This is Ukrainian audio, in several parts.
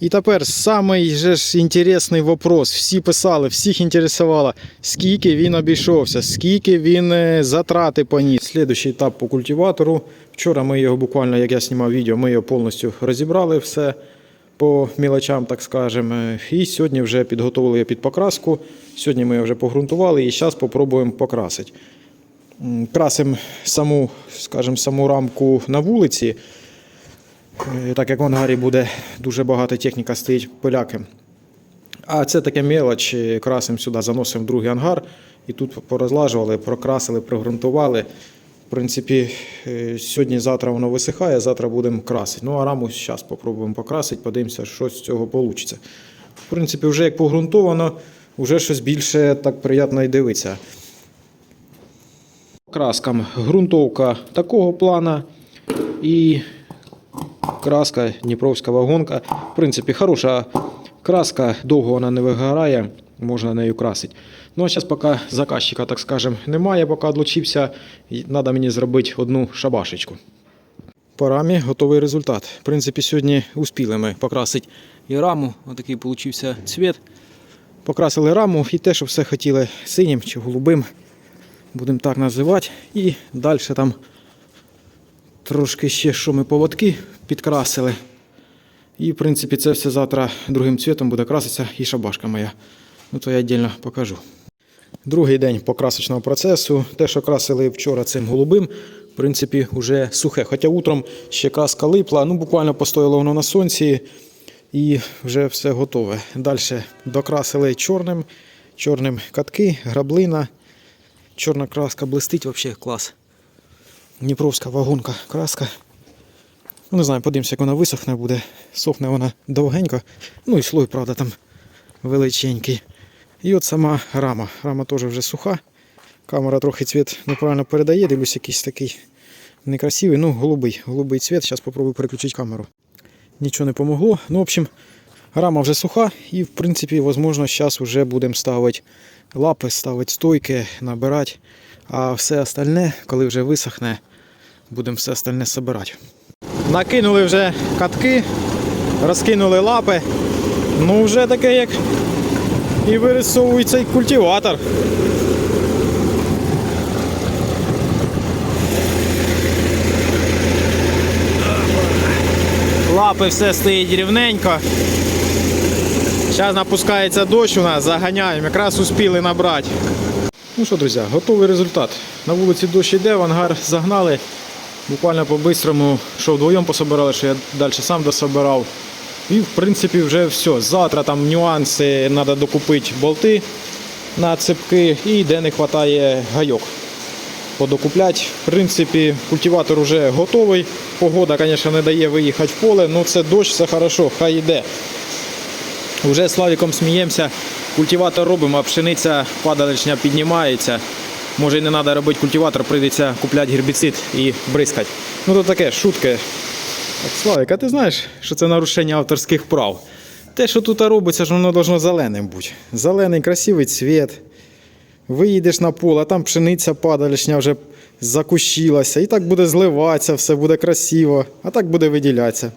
І тепер самий же ж інтересний вопрос. Всі писали, всіх інтересувало, скільки він обійшовся, скільки він е, затрати поніс. Слідуючий етап по культиватору. Вчора ми його буквально, як я знімав відео, ми його повністю розібрали все по мілочам, так скажемо. І сьогодні вже підготували під покраску. Сьогодні ми його вже погрунтували і зараз спробуємо покрасити. Красимо саму, скажімо, саму рамку на вулиці. Так як в ангарі буде дуже багато техніка стоїть поляки. А це таке мелоч, красимо сюди, заносимо в другий ангар. І тут порозлажували, прокрасили, прогрунтували. В принципі, е, сьогодні-завтра воно висихає, завтра будемо красити. Ну а раму зараз спробуємо покрасити, подивимося, що з цього вийде. В принципі, вже як погрунтовано, вже щось більше так приємно і дивитися. Краскам ґрунтовка такого плана і краска Дніпровська вагонка. В принципі, хороша краска, довго вона не вигорає, можна нею красити. Ну а зараз поки заказчика, так скажем, немає, поки відлучився, треба мені зробити одну шабашечку. По рамі готовий результат. В принципі, сьогодні успіли ми покрасити і раму. Отакий получився цвіт. Покрасили раму і те, що все хотіли синім чи голубим, будемо так називати. І далі там трошки ще що ми поводки підкрасили. І, в принципі, це все завтра другим цвітом буде краситися і шабашка моя. Ну, то я віддільно покажу. Другий день покрасочного процесу. Те, що красили вчора цим голубим, в принципі, вже сухе. Хоча утром ще краска липла, ну буквально постояло воно на сонці і вже все готове. Далі докрасили чорним, чорним катки, граблина. Чорна краска блистить, взагалі клас. Дніпровська вагонка краска. Ну, не знаю, подивимося, як вона висохне буде. Сохне вона довгенько. Ну і слой, правда, там величенький. І от сама рама. Рама теж вже суха. Камера трохи цвіт неправильно передає, дивлюсь, якийсь такий некрасивий. Ну, голубий, голубий цвіт. Зараз спробую переключити камеру. Нічого не помогло. Ну, в общем, рама вже суха і, в принципі, можливо, зараз вже будемо ставити лапи, ставити стойки, набирати. А все остальне, коли вже висохне, будемо все остальне збирати. Накинули вже катки, розкинули лапи. Ну, вже таке як і вирисовується і культиватор. Лапи все стоїть рівненько. Зараз напускається дощ у нас, заганяємо, якраз успіли набрати. Ну що, друзі, готовий результат. На вулиці дощ йде, в ангар загнали. Буквально по-бистрому, що вдвоєм пособирали, що я далі сам дособирав. І в принципі вже все. Завтра там нюанси, треба докупити болти на цепки і де не вистачає гайок. Подокупляти. В принципі, культиватор вже готовий. Погода, звісно, не дає виїхати в поле, але це дощ, все хорошо, хай йде. Вже з Славіком сміємося, культиватор робимо, а пшениця падаличня піднімається. Може і не треба робити культиватор, прийдеться купляти гербіцид і бризкати. Ну то таке, шутки. Так, Славік, а ти знаєш, що це нарушення авторських прав? Те, що тут робиться, ж воно должно зеленим бути. Зелений, красивий цвіт. Виїдеш на поле, а там пшениця падалішня вже закущилася. І так буде зливатися, все буде красиво, а так буде виділятися.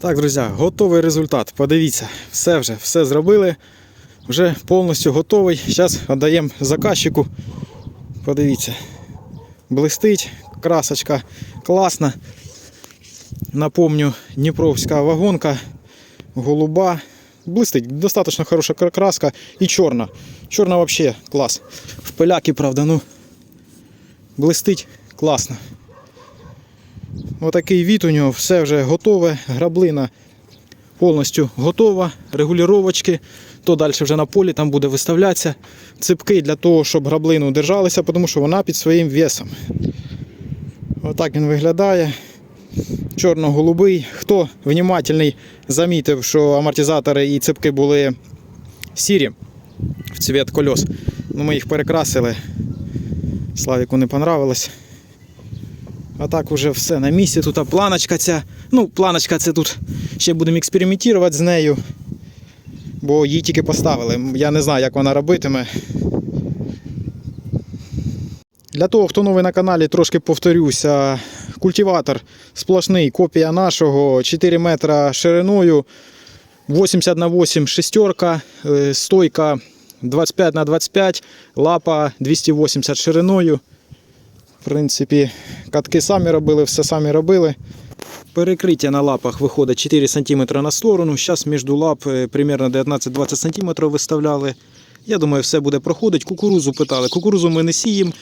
Так, друзі, готовий результат. Подивіться, все вже, все зробили. Вже повністю готовий. Зараз віддаємо заказчику. Подивіться. Блистить, красочка класна. Напомню, Дніпровська вагонка, голуба. Блистить, достатньо хороша краска і чорна. Чорна взагалі клас. В пиляки, правда, ну блистить класно. Отакий від у нього, все вже готове, граблина повністю готова, регулювачки. То далі вже на полі там буде виставлятися ципки для того, щоб граблину держалися, тому що вона під своїм весом. Отак він виглядає. Чорно-голубий. Хто внимательний, замітив, що амортизатори і ципки були сірі в цвіт кольос. Ну, ми їх перекрасили. Славіку не понравилось. А так уже все на місці. Тут планочка ця. Ну, планочка це тут ще будемо експериментувати з нею. Бо її тільки поставили. Я не знаю, як вона робитиме. Для того, хто новий на каналі, трошки повторюся. Культиватор сплошний, копія нашого, 4 метра шириною, 80 на 8 шестерка, е, стойка 25 на 25, лапа 280 шириною. В принципі, катки самі робили, все самі робили. Перекриття на лапах виходить 4 см на сторону. Зараз між лап е, примерно 19-20 см виставляли. Я думаю, все буде проходити. Кукурузу питали. Кукурузу ми не сіємо,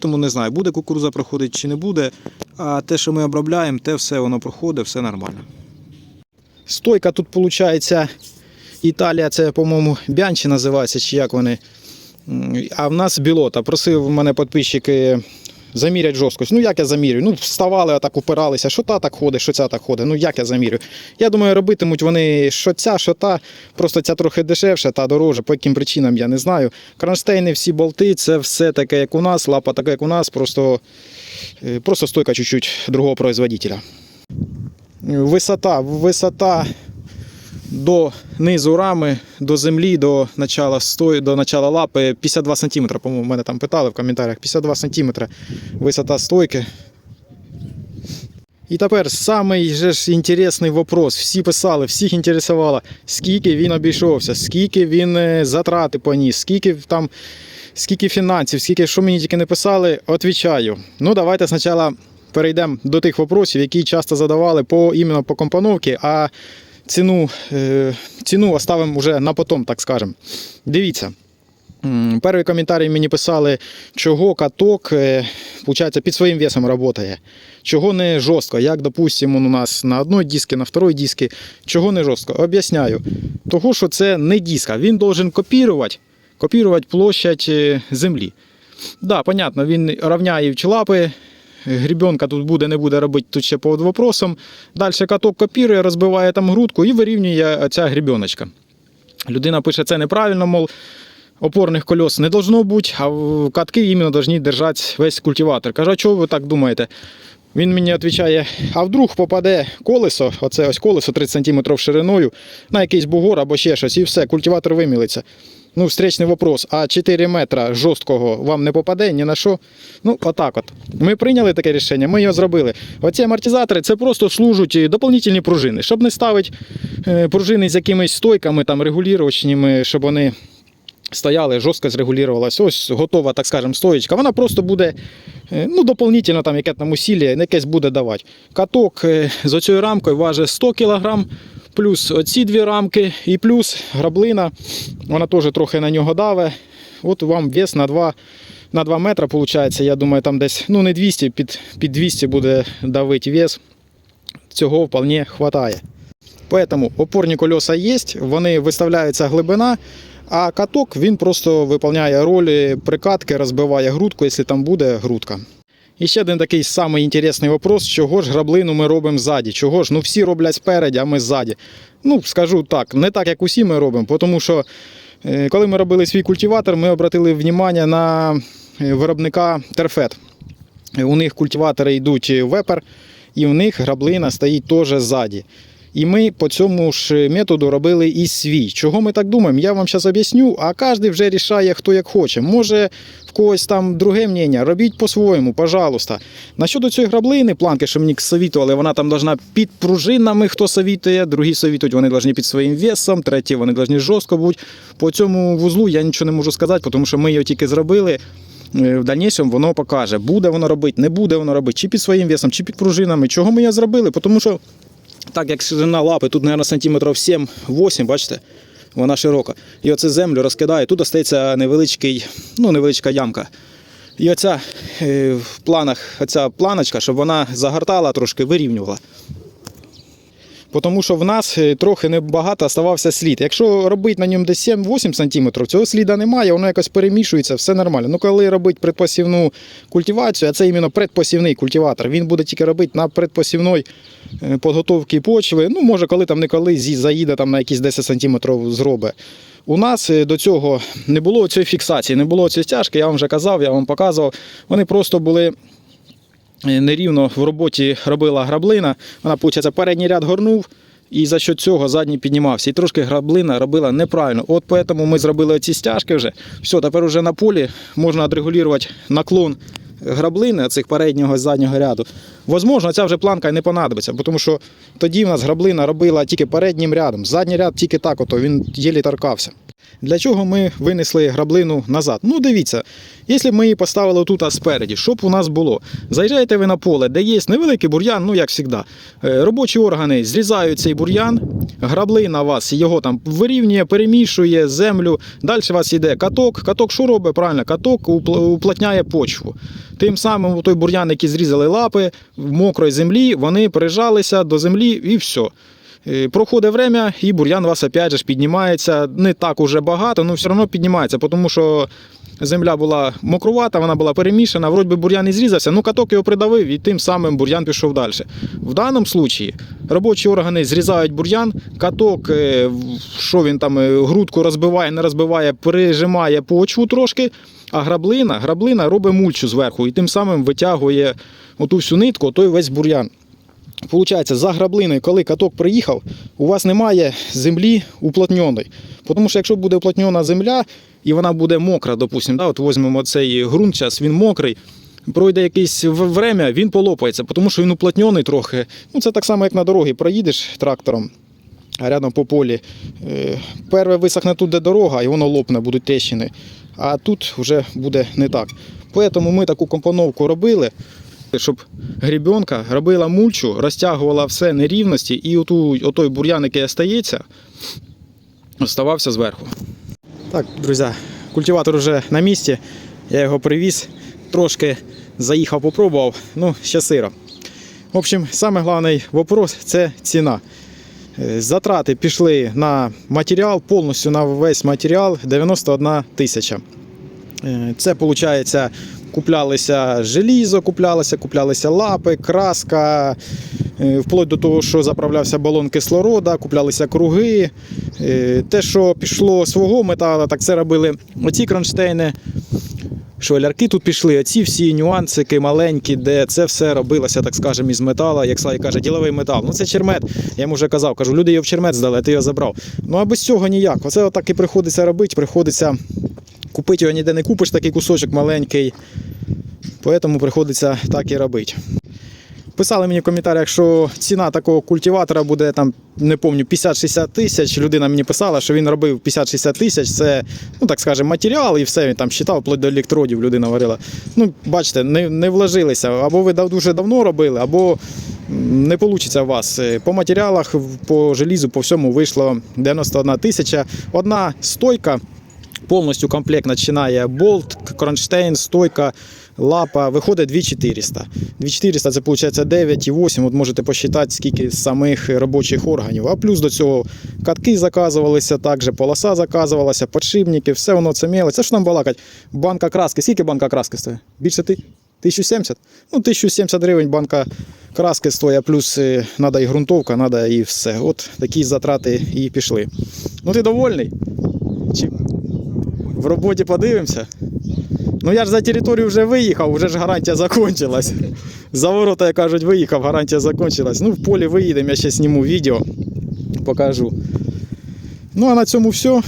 тому не знаю, буде кукуруза проходити чи не буде. А те, що ми обробляємо, те все воно проходить, все нормально. Стойка тут виходить. Італія, це, по-моєму, Бянчі називається, чи як вони. А в нас білота. Просив мене підписчики замірять жорсткость. Ну як я замірюю? Ну, вставали, а так упиралися, що та так ходить, що ця так ходить. Ну як я замірюю? Я думаю, робитимуть вони що ця, що та. Просто ця трохи дешевша, та дорожча. По яким причинам я не знаю. Кронштейни, всі болти, це все таке, як у нас, лапа така, як у нас, просто, е, просто стойка чуть-чуть другого производителя. Висота, висота до низу рами, до землі, до начала стої, до начала лапи 52 см, по-моєму, мене там питали в коментарях. 52 см висота стойки. І тепер самий же ж інтересний вопрос. Всі писали, всіх інтересувало, скільки він обійшовся, скільки він е, затрати поніс, скільки там, скільки фінансів, скільки що мені тільки не писали, отвічаю. Ну, давайте спочатку перейдемо до тих вопросів, які часто задавали по іменно по компоновці, а ціну, е, ціну оставимо вже на потом, так скажемо. Дивіться. Перший коментарі мені писали, чого каток е, получається, під своїм весом працює. Чого не жорстко, як, допустимо, у нас на одній дисці, на второй дисці, чого не жорстко? Об'ясняю. Того, що це не диска. Він должен копірувати, копірувати площадь е, землі. Да, понятно, він рівняє лапи, грібенка тут буде, не буде робити тут ще по вопросам. Далі каток копірує, розбиває там грудку і вирівнює ця грібеночка. Людина пише, це неправильно, мов, опорних колес не должно бути, а катки іменно повинні держати весь культиватор. Кажу, а чого ви так думаєте? Він мені відповідає, а вдруг попаде колесо, оце ось колесо 30 см шириною, на якийсь бугор або ще щось, і все, культиватор вимілиться. Ну, встречний вопрос, а 4 метра жорсткого вам не попаде ні на що? Ну, отак от. Ми прийняли таке рішення, ми його зробили. Оці амортизатори це просто служать доповнительні пружини, щоб не ставити е, пружини з якимись стойками там регулювачними, щоб вони стояли, жорстко зрегулювалася. Ось готова, так скажемо, стоїчка. Вона просто буде е, ну, доповнительно там яке там усілля, якесь буде давати. Каток е, з оцією рамкою важить 100 кг, плюс оці дві рамки, і плюс граблина, вона теж трохи на нього даве. От вам вес на 2, на 2 метри, виходить, я думаю, там десь ну, не 200, під, під 200 буде давити вес. Цього вполне хватає. Поэтому опорні колеса є, вони виставляються глибина, а каток він просто виконує роль прикатки, розбиває грудку, якщо там буде грудка. І ще один такий самий інтересний вопрос, чого ж граблину ми робимо ззаді? Чого ж? Ну всі роблять спереді, а ми ззаді. Ну, скажу так, не так, як усі ми робимо, тому що е, коли ми робили свій культиватор, ми обратили увагу на е, виробника Терфет. У них культиватори йдуть вепер, і у них граблина стоїть теж ззаді. І ми по цьому ж методу робили і свій. Чого ми так думаємо? Я вам зараз об'ясню, а кожен вже рішає, хто як хоче. Може, в когось там друге мнення, робіть по-своєму, пожалуйста. Насчодо цієї граблини, планки, що мені совітували, вона там должна під пружинами, хто совітує, другі совітують, вони повинні під своїм весом, треті вони повинні жорстко бути. По цьому вузлу я нічого не можу сказати, тому що ми його тільки зробили. Е, В дальнішому воно покаже, буде воно робити, не буде воно робити, чи під своїм весом, чи під пружинами. Чого ми його зробили? Тому що так як ширина лапи, тут, мабуть, сантиметрів 7-8, бачите, вона широка. І оце землю розкидає, тут остається невеличкий, ну, невеличка ямка. І оця е, в планах, оця планочка, щоб вона загортала, трошки вирівнювала. Тому що в нас е, трохи небагато оставався слід. Якщо робити на ньому десь 7-8 см, цього сліда немає, воно якось перемішується, все нормально. Ну коли робити предпосівну культивацію, а це іменно предпосівний культиватор, він буде тільки робити на предпосівної е, підготовки почви. Ну, може, коли там не коли заїде там на якісь 10 см зробить. У нас е, до цього не було цієї фіксації, не було цієї стяжки, я вам вже казав, я вам показував. Вони просто були нерівно в роботі робила граблина. Вона, виходить, передній ряд горнув. І за що цього задній піднімався. І трошки граблина робила неправильно. От тому ми зробили ці стяжки вже. Все, тепер вже на полі можна відрегулювати наклон граблини, цих переднього і заднього ряду, возможно, ця вже планка не понадобиться, тому що тоді в нас граблина робила тільки переднім рядом, задній ряд тільки так, ото він єлі торкався. Для чого ми винесли граблину назад? Ну, дивіться, якщо б ми її поставили тут спереді, що б у нас було? Заїжджаєте ви на поле, де є невеликий бур'ян, ну як завжди. Е, Робочі органи зрізають цей бур'ян, граблина вас його там вирівнює, перемішує землю. Далі у вас йде каток. Каток що робить? Правильно, каток упл- уплотняє почву. Тим самим той бур'ян, який зрізали лапи в мокрої землі, вони прижалися до землі і все. Е, Проходить время, і бур'ян у вас опять же піднімається. Не так уже багато, але все одно піднімається, тому що земля була мокрувата, вона була перемішана, вроді бур'ян і зрізався, ну каток його придавив, і тим самим бур'ян пішов далі. В даному случаї робочі органи зрізають бур'ян, каток, е, що він там, е, грудку розбиває, не розбиває, прижимає почву трошки, а граблина, граблина робить мульчу зверху і тим самим витягує оту всю нитку, той весь бур'ян. Получається, за граблиною, коли каток приїхав, у вас немає землі уплотненої. Тому що якщо буде уплотнена земля і вона буде мокра, допустимо, да, от візьмемо цей ґрунт, зараз він мокрий, пройде якесь время, він полопається, тому що він уплотнений трохи. Ну, це так само, як на дорогі проїдеш трактором. Рядом по полі. е, Перше висохне тут, де дорога, і воно лопне, будуть тріщини. А тут вже буде не так. Тому ми таку компоновку робили, щоб грібенка робила мульчу, розтягувала все нерівності, і оту, отой бур'ян, який остається, оставався зверху. Так, друзі, культиватор вже на місці. Я його привіз, трошки заїхав, попробував, ну, ще сиро. В общем, самий головний вопрос це ціна. Е, Затрати пішли на матеріал, повністю на весь матеріал 91 тисяча. Е, Це виходить, куплялися желізо, куплялося, куплялися лапи, краска, е, вплоть до того, що заправлявся балон кислорода, куплялися круги. Е, Те, що пішло свого металу, так це робили оці кронштейни. Швелярки тут пішли, оці всі нюансики маленькі, де це все робилося, так скажемо, із металу, як Славі каже, діловий метал. Ну це чермет. Я йому вже казав, кажу, люди його в чермет здали, а ти його забрав. Ну а без цього ніяк. Оце отак і приходиться робити, приходиться купити його ніде не купиш, такий кусочок маленький. Тому приходиться так і робити. Писали мені в коментарях, що ціна такого культиватора буде там, не пам'ятаю, 50-60 тисяч. Людина мені писала, що він робив 50-60 тисяч. Це, ну так скажемо, матеріал і все він там считав, вплоть до електродів людина говорила. Ну, бачите, не, не вложилися. Або ви дуже давно робили, або не вийде у вас. Е, По матеріалах, по желізу, по всьому вийшло 91 тисяча. Одна стойка. Повністю комплект починає болт, кронштейн, стойка, лапа. Виходить 2400. 2400 це виходить 9,8. От можете посчитати, скільки самих робочих органів. А плюс до цього катки заказувалися, також полоса заказувалася, подшипники, все воно це міло. Це що там балакать? Банка краски. Скільки банка краски стоїть? Більше ти? 1070? Ну, 1070 гривень банка краски стоїть, плюс треба і ґрунтовка, треба і все. От такі затрати і пішли. Ну ти довольний? Чи в роботі подивимося? Ну я ж за територію вже виїхав, вже ж гарантія закончилась. За ворота, як кажуть, виїхав, гарантія закончилась. Ну, в полі виїдемо, я ще зніму відео, покажу. Ну а на цьому все.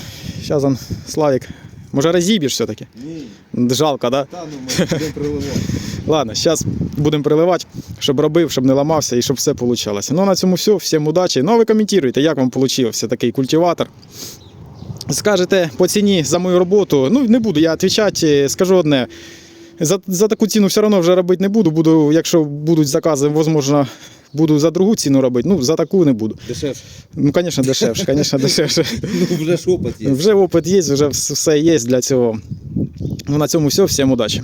Зараз он, Славік, може розіб'єш все-таки? Ні, Жалко, да? та ну ми приливати. Ладно, зараз будемо приливати, щоб робив, щоб не ламався і щоб все вийшло. Ну, а на цьому все. Всім удачі. Ну, а ви коментуйте, як вам вийшов такий культиватор. Скажете по ціні за мою роботу. Ну, не буду я відповідати, скажу одне. За, за таку ціну все одно вже робити не буду. Буду, якщо будуть закази, можливо, буду за другу ціну робити. Ну, за таку не буду. Дешевше. Ну, звісно, дешевше, звісно, дешевше. Ну вже ж опит є. Вже опит є, вже все є для цього. Ну, на цьому все. Всім удачі.